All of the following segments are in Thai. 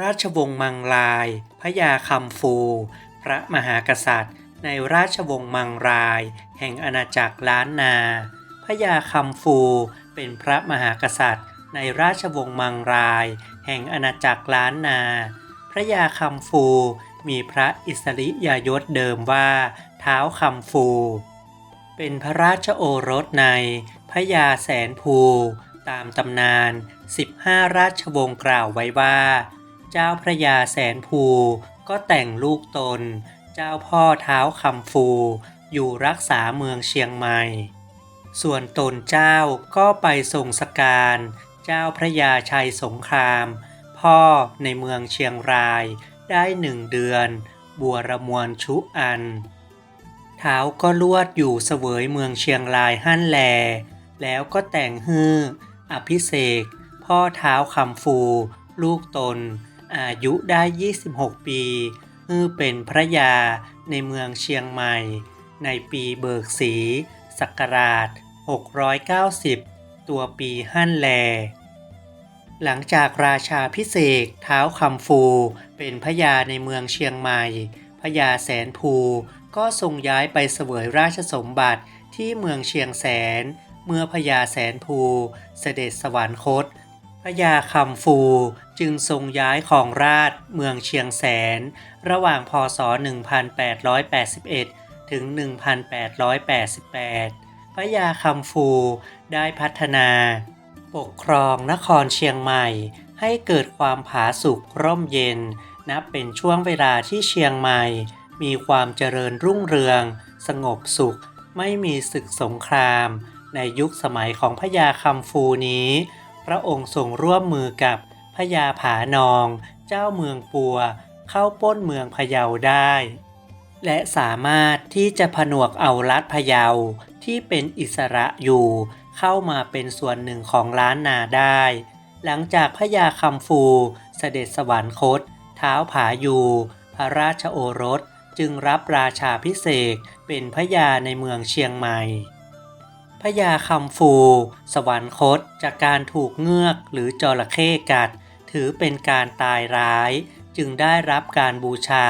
ราชวงศ์มังลาย พระยาคำฟู พระมหากษัตริย์ ในราชวงศ์มังราย แห่งอาณาจักรล้านนา พระยาคำฟู เป็นพระมหากษัตริย์ ในราชวงศ์มังราย แห่งอาณาจักรล้านนา พระยาคำฟูมีพระอิสริยยศเดิมว่า เท้าคำฟู เป็นพระราชโอรสในพระยาแสนภู ตามตำนาน 15 ราชวงศ์กล่าวไว้ว่า เจ้าพระยาแสนภู ก็แต่งลูกตน เจ้าพ่อเท้าคำฟู อยู่รักษาเมืองเชียงใหม่ ส่วนตนเจ้าก็ไปทรงสการ เจ้าพระยาชัยสงคราม พ่อในเมืองเชียงรายได้หนึ่งเดือน บัวระมวลชุอัน เท้าก็ลวดอยู่เสวยเมืองเชียงรายหั่นแล แล้วก็แต่งฮืออภิเษกพ่อเท้าคำฟู ลูกตน อายุได้ 26 ปีฮือเป็นพระยาในเมืองเชียงใหม่ ในปีเบิกสี ศักราช 690 ตัวปีหั่นแล หลังจากราชาพิเศษเท้าคำฟู เป็นพระยาในเมืองเชียงใหม่ พระยาแสนภูก็ทรงย้ายไปเสวยราชสมบัติที่เมืองเชียงแสน เมื่อพระยาแสนภูเสด็จสวรรคต พระยาคำฟูจึงทรงย้ายของราชเมืองเชียงแสน ระหว่างพศ 1881 ถึง 1888 พระยาคำฟูได้พัฒนา ปกครองนครเชียงใหม่ ให้เกิดความผาสุกร่มเย็น นับเป็นช่วงเวลาที่เชียงใหม่ มีความเจริญรุ่งเรือง สงบสุข ไม่มีศึกสงคราม ในยุคสมัยของพระยาคำฟูนี้ พระองค์ทรงร่วมมือกับพระยาผานอง เจ้าเมืองปัว เข้าป้นเมืองพะเยาได้ และสามารถที่จะผนวกเอารัฐพะเยาที่เป็นอิสระอยู่เข้ามาเป็นส่วนหนึ่งของล้านนาได้ หลังจากพระยาคำฟูเสด็จสวรรคต เท้าผายูพระราชโอรสจึงรับราชาพิเศษเป็นพระยาในเมืองเชียงใหม่ พระยาคำฟู สวรรคตจากการถูกเงือกหรือจระเข้กัด ถือเป็นการตายร้าย จึงได้รับการบูชา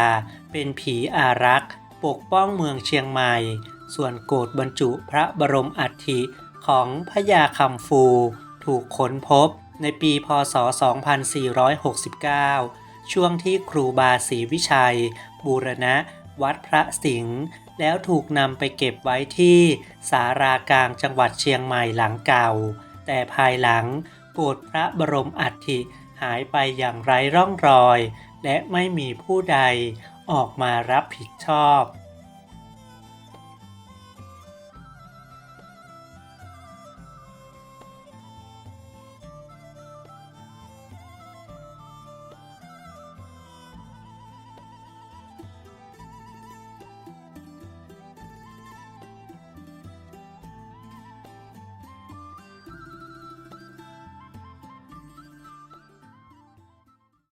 เป็นผีอารักษ์ ปกป้องเมืองเชียงใหม่ ส่วนโกรธบรรจุพระบรมอัฐิของพระยาคำฟู ถูกค้นพบในปีพศ 2469 ช่วงที่ครูบาศรีวิชัย บูรณะ วัดพระสิงห์แล้วถูกนำไปเก็บไว้ที่สารากลางจังหวัดเชียงใหม่หลังเก่า แต่ภายหลังโกรธพระบรมอัฐิหายไปอย่างไร้ร่องรอย และไม่มีผู้ใดออกมารับผิดชอบ